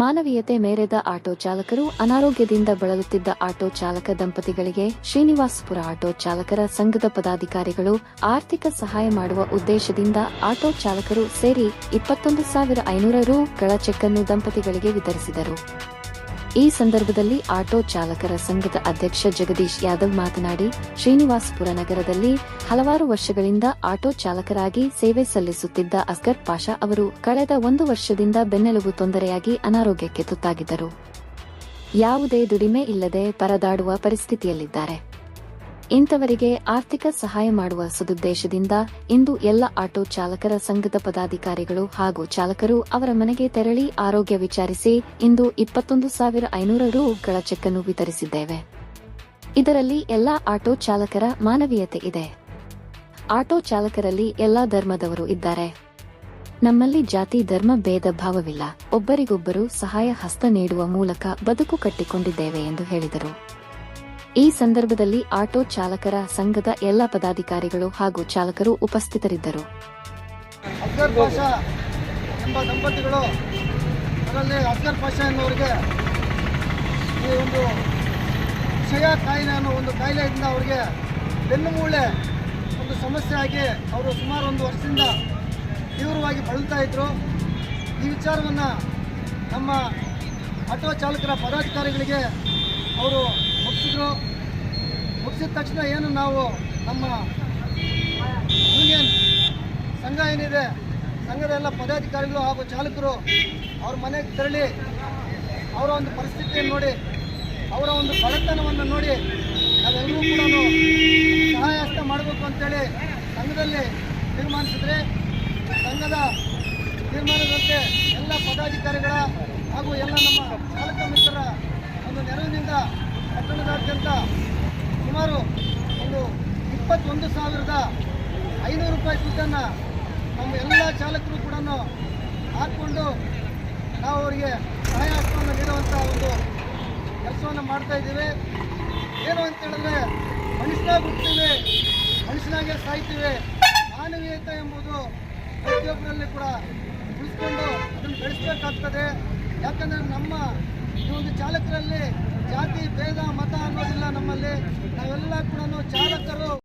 ಮಾನವೀಯತೆ ಮೇರೆದ ಆಟೋ ಚಾಲಕರು ಅನಾರೋಗ್ಯದಿಂದ ಬಳಲುತ್ತಿದ್ದ ಆಟೋ ಚಾಲಕ ದಂಪತಿಗಳಿಗೆ ಶ್ರೀನಿವಾಸಪುರ ಆಟೋ ಚಾಲಕರ ಸಂಘದ ಪದಾಧಿಕಾರಿಗಳು ಆರ್ಥಿಕ ಸಹಾಯ ಮಾಡುವ ಉದ್ದೇಶದಿಂದ ಆಟೋ ಚಾಲಕರು ಸೇರಿ ಇಪ್ಪತ್ತೊಂದು ಸಾವಿರ ಐನೂರು ರುಗಳ ಚೆಕ್ ಅನ್ನು ದಂಪತಿಗಳಿಗೆ ವಿತರಿಸಿದರು. ಈ ಸಂದರ್ಭದಲ್ಲಿ ಆಟೋ ಚಾಲಕರ ಸಂಘದ ಅಧ್ಯಕ್ಷ ಜಗದೀಶ್ ಯಾದವ್ ಮಾತನಾಡಿ, ಶ್ರೀನಿವಾಸಪುರ ನಗರದಲ್ಲಿ ಹಲವಾರು ವರ್ಷಗಳಿಂದ ಆಟೋ ಚಾಲಕರಾಗಿ ಸೇವೆ ಸಲ್ಲಿಸುತ್ತಿದ್ದ ಅಸ್ಗರ್ ಪಾಷಾ ಅವರು ಕಳೆದ ಒಂದು ವರ್ಷದಿಂದ ಬೆನ್ನೆಲುಬು ತೊಂದರೆಯಾಗಿ ಅನಾರೋಗ್ಯಕ್ಕೆ ತುತ್ತಾಗಿದ್ದರು. ಯಾವುದೇ ದುಡಿಮೆ ಇಲ್ಲದೆ ಪರದಾಡುವ ಪರಿಸ್ಥಿತಿಯಲ್ಲಿದ್ದಾರೆ. ಇಂಥವರಿಗೆ ಆರ್ಥಿಕ ಸಹಾಯ ಮಾಡುವ ಸದುದ್ದೇಶದಿಂದ ಇಂದು ಎಲ್ಲ ಆಟೋ ಚಾಲಕರ ಸಂಘದ ಪದಾಧಿಕಾರಿಗಳು ಹಾಗೂ ಚಾಲಕರು ಅವರ ಮನೆಗೆ ತೆರಳಿ ಆರೋಗ್ಯ ವಿಚಾರಿಸಿ ಇಂದು ಇಪ್ಪತ್ತೊಂದು ಸಾವಿರ ಐನೂರು ರೂಗಳ ಚೆಕ್ ಅನ್ನು ವಿತರಿಸಿದ್ದೇವೆ. ಇದರಲ್ಲಿ ಎಲ್ಲಾ ಆಟೋ ಚಾಲಕರ ಮಾನವೀಯತೆ ಇದೆ. ಆಟೋ ಚಾಲಕರಲ್ಲಿ ಎಲ್ಲಾ ಧರ್ಮದವರು ಇದ್ದಾರೆ. ನಮ್ಮಲ್ಲಿ ಜಾತಿ, ಧರ್ಮ, ಭೇದ ಭಾವವಿಲ್ಲ. ಒಬ್ಬರಿಗೊಬ್ಬರು ಸಹಾಯ ಹಸ್ತ ನೀಡುವ ಮೂಲಕ ಬದುಕು ಕಟ್ಟಿಕೊಂಡಿದ್ದೇವೆ ಎಂದು ಹೇಳಿದರು. ಈ ಸಂದರ್ಭದಲ್ಲಿ ಆಟೋ ಚಾಲಕರ ಸಂಘದ ಎಲ್ಲ ಪದಾಧಿಕಾರಿಗಳು ಹಾಗೂ ಚಾಲಕರು ಉಪಸ್ಥಿತರಿದ್ದರು. ಎಂಬ ದಂಪತಿಗಳು ಅದರಲ್ಲಿ ಅಸ್ಗರ್ ಪಾಷಾ ಎನ್ನುವರಿಗೆ ಈ ಒಂದು ಕ್ಷಯ ಕಾಯಿಲೆ ಅನ್ನೋ ಒಂದು ಕಾಯಿಲೆಯಿಂದ ಅವರಿಗೆ ಬೆನ್ನು ಮೂಳೆ ಒಂದು ಸಮಸ್ಯೆ ಆಗಿ ಅವರು ಸುಮಾರು ಒಂದು ವರ್ಷದಿಂದ ತೀವ್ರವಾಗಿ ಬಳಲ್ತಾ ಇದ್ದರು ಈ ವಿಚಾರವನ್ನು ನಮ್ಮ ಆಟೋ ಚಾಲಕರ ಪದಾಧಿಕಾರಿಗಳಿಗೆ ಅವರು ಮುಗಿಸಿದ ತಕ್ಷಣ ಏನು ನಾವು ನಮ್ಮ ಯೂನಿಯನ್ ಸಂಘ ಏನಿದೆ, ಸಂಘದ ಎಲ್ಲ ಪದಾಧಿಕಾರಿಗಳು ಹಾಗೂ ಚಾಲಕರು ಅವ್ರ ಮನೆಗೆ ತೆರಳಿ ಅವರ ಒಂದು ಪರಿಸ್ಥಿತಿಯನ್ನು ನೋಡಿ, ಅವರ ಒಂದು ಬಡತನವನ್ನು ನೋಡಿ ನಾವೆಲ್ಲರೂ ಕೂಡ ಸಹಾಯ ಹಸ್ತ ಮಾಡಬೇಕು ಅಂತೇಳಿ ಸಂಘದಲ್ಲಿ ತೀರ್ಮಾನಿಸಿದ್ರೆ, ಸಂಘದ ತೀರ್ಮಾನದಂತೆ ಎಲ್ಲ ಪದಾಧಿಕಾರಿಗಳ ಹಾಗೂ ಎಲ್ಲ ನಮ್ಮ ಚಾಲಕ ಮಿತ್ರರ ಒಂದು ನೆರವಿನಿಂದ ಪಟ್ಟಣದಾದ್ಯಂತ ಸುಮಾರು ಒಂದು ಇಪ್ಪತ್ತೊಂದು ಸಾವಿರದ ಐನೂರು ರೂಪಾಯಿ ದುಡ್ಡನ್ನು ನಮ್ಮ ಎಲ್ಲ ಚಾಲಕರು ಕೂಡ ಹಾಕ್ಕೊಂಡು ನಾವು ಅವರಿಗೆ ಸಹಾಯ ಹಸ್ತವನ್ನು ನೀಡುವಂಥ ಒಂದು ಕೆಲಸವನ್ನು ಮಾಡ್ತಾ ಇದ್ದೀವಿ. ಏನು ಅಂತ ಹೇಳಿದ್ರೆ ಮನುಷ್ಯನಾಗಿ ಹುಡ್ತೀವಿ ಮನುಷ್ಯನಾಗೆ ಸಾಯ್ತೀವಿ. ಮಾನವೀಯತೆ ಎಂಬುದು ಪ್ರತಿಯೊಬ್ಬರಲ್ಲಿ ಕೂಡ ಉಳಿಸ್ಕೊಂಡು ಅದನ್ನು ಬೆಳೆಸಬೇಕಾಗ್ತದೆ. ಯಾಕಂದರೆ ನಮ್ಮ ಈ ಒಂದು ಚಾಲಕರಲ್ಲಿ ಜಾತಿ ಭೇದ ಮತ ಅನ್ನೋದಿಲ್ಲ ನಮ್ಮಲ್ಲಿ. ನಾವೆಲ್ಲ ಕೂಡ ಚಾಲಕರು.